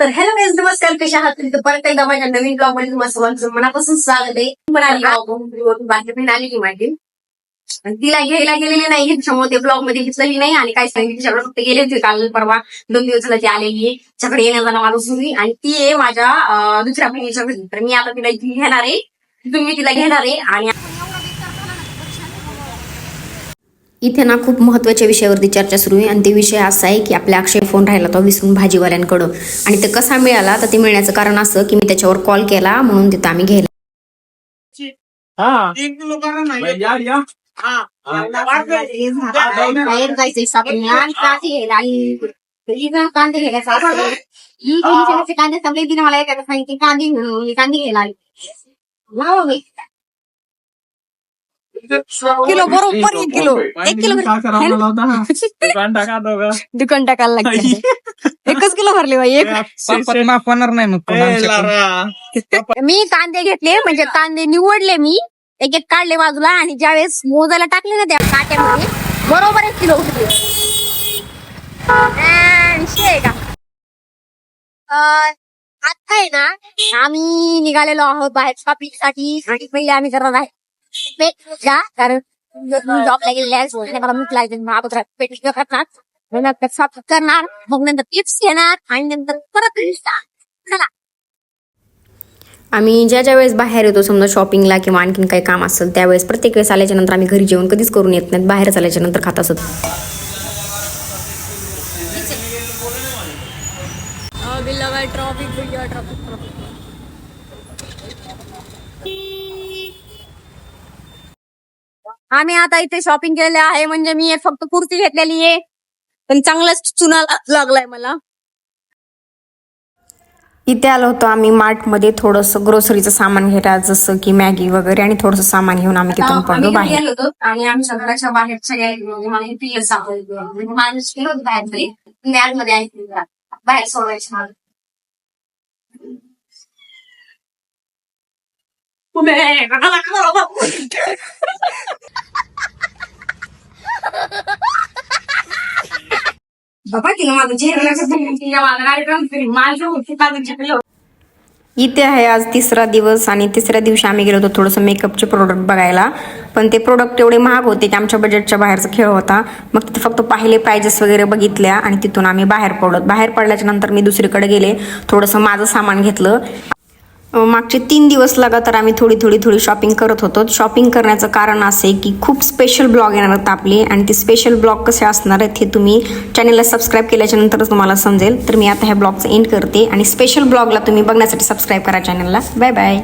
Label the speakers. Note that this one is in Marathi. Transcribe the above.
Speaker 1: तर हॅलो गाईज नमस्कार कशा आहात तुम्ही? तर परत एकदा माझ्या नवीन ब्लॉगमध्ये तुम्हाला सर्वांचं मनापासून स्वागत आहे. मी म्हणाली बहीण आली की माझी आणि तिला घ्यायला गेलेली नाही त्याच्यामुळे ते ब्लॉगमध्ये घेतलेली नाही. आणि काय सांगितलं तिच्याकडे फक्त गेले होते काल परवा दोन दिवस झाला ती आलेली आहे. तिच्याकडे येण्या माणूस होती आणि ती आहे माझ्या दुसऱ्या बहिणीच्या घरी. तर मी आता तिला इथे घेणार आहे. तुम्ही तिला घेणार आहे. आणि
Speaker 2: इथे ना खूप महत्त्वाच्या विषयावरती चर्चा सुरू आहे. आणि ते विषय असा आहे की आपल्या अक्षय फोन राहिला तो विसरून भाजीवाल्यांकडं. आणि ते कसा मिळाला? तर ते मिळण्याचं कारण असं की मी त्याच्यावर कॉल केला म्हणून तिथं आम्ही घ्यायला
Speaker 3: हा.
Speaker 4: हा.
Speaker 1: कांदे घ्यायला. कांदे ही. संपले तिने मला कांदे कांदे घ्यायला आली. लावा मी
Speaker 3: किलो
Speaker 1: बरोबर एक किलो. एक किलो
Speaker 3: दुकान टाका दोघं.
Speaker 1: दुकान टाकायला लागते. एकच किलो भरले बाई एक.
Speaker 5: पापात माफ होणार नाही मग.
Speaker 1: मी कांदे घेतले म्हणजे कांदे निवडले मी. एक एक काढले बाजूला आणि ज्यावेळेस मोजायला टाकले ना त्या काट्यामध्ये बरोबर एक किलो उठले का? अं, आता आहे ना आम्ही निघालेलो आहोत बाहेर शॉपिंगसाठी. आणि पहिले आम्ही करणार आहे. कारण जॉबला गेलेले आहे मला मीठ लागते मग अगोदर पेट पूजा करणार मग नंतर शॉपिंग करणार मग नंतर टिप्स घेणार आणि नंतर परत. चला
Speaker 2: आम्ही ज्या ज्या वेळेस बाहेर येतो समजा शॉपिंगला किंवा आणखीन काही काम असेल त्यावेळेस प्रत्येक वेळेस आल्याच्यानंतर आम्ही घरी जेवण कधीच करून येत नाहीत बाहेरच आल्याच्यानंतर खात असत.
Speaker 1: ट्रॉफिक ट्रॉफिक आम्ही आता इथे शॉपिंग केलेले आहे म्हणजे मी एक फक्त कुर्ती घेतलेली आहे. पण चांगलाच चुना ला- लागलाय मला.
Speaker 2: इथे आलो होतो आम्ही मार्टमध्ये थोडंसं ग्रोसरीचं सामान घ्यायला जसं की मॅगी वगैरे आणि थोडंसं सामान घेऊन आम्ही तिथून पडलो बाहेर.
Speaker 1: गेलो होतो आणि आम्ही सगळ्याच्या बाहेरच्या म्हणजे मला सापडलो म्हणजे माणूस गेलो होतो बाहेर तरी मध्ये आहे ती घरात. बाहेर सोडायच्या. बाबा तिला माझं चेहरा माझं
Speaker 2: इथे आहे आज तिसरा दिवस आणि तिसऱ्या दिवशी आम्ही गेलो होतो थोडंसं मेकअपचे प्रोडक्ट बघायला. पण ते प्रोडक्ट एवढे महाग होते की आमच्या बजेटच्या बाहेरचा खेळ होता. मग तिथे फक्त पाहिले प्राइजेस वगैरे बघितल्या आणि तिथून आम्ही बाहेर पडलो. बाहेर पडल्याच्या नंतर मी दुसरीकडे गेले. थोडंसं माझं सामान घेतलं. मागचे तीन दिवस लगातार आम्ही थोडी थोडी थोडी शॉपिंग करत होतो. शॉपिंग करण्याचं कारण असे की खूप स्पेशल ब्लॉग येणार आहेत आपले आणि ते स्पेशल ब्लॉग कसे असणार आहेत हे तुम्ही चॅनलला सबस्क्राईब केल्याच्या नंतरच तुम्हाला समजेल. तर मी आता ह्या ब्लॉगचं एंड करते आणि स्पेशल ब्लॉगला तुम्ही बघण्यासाठी सबस्क्राईब करा चॅनलला बाय बाय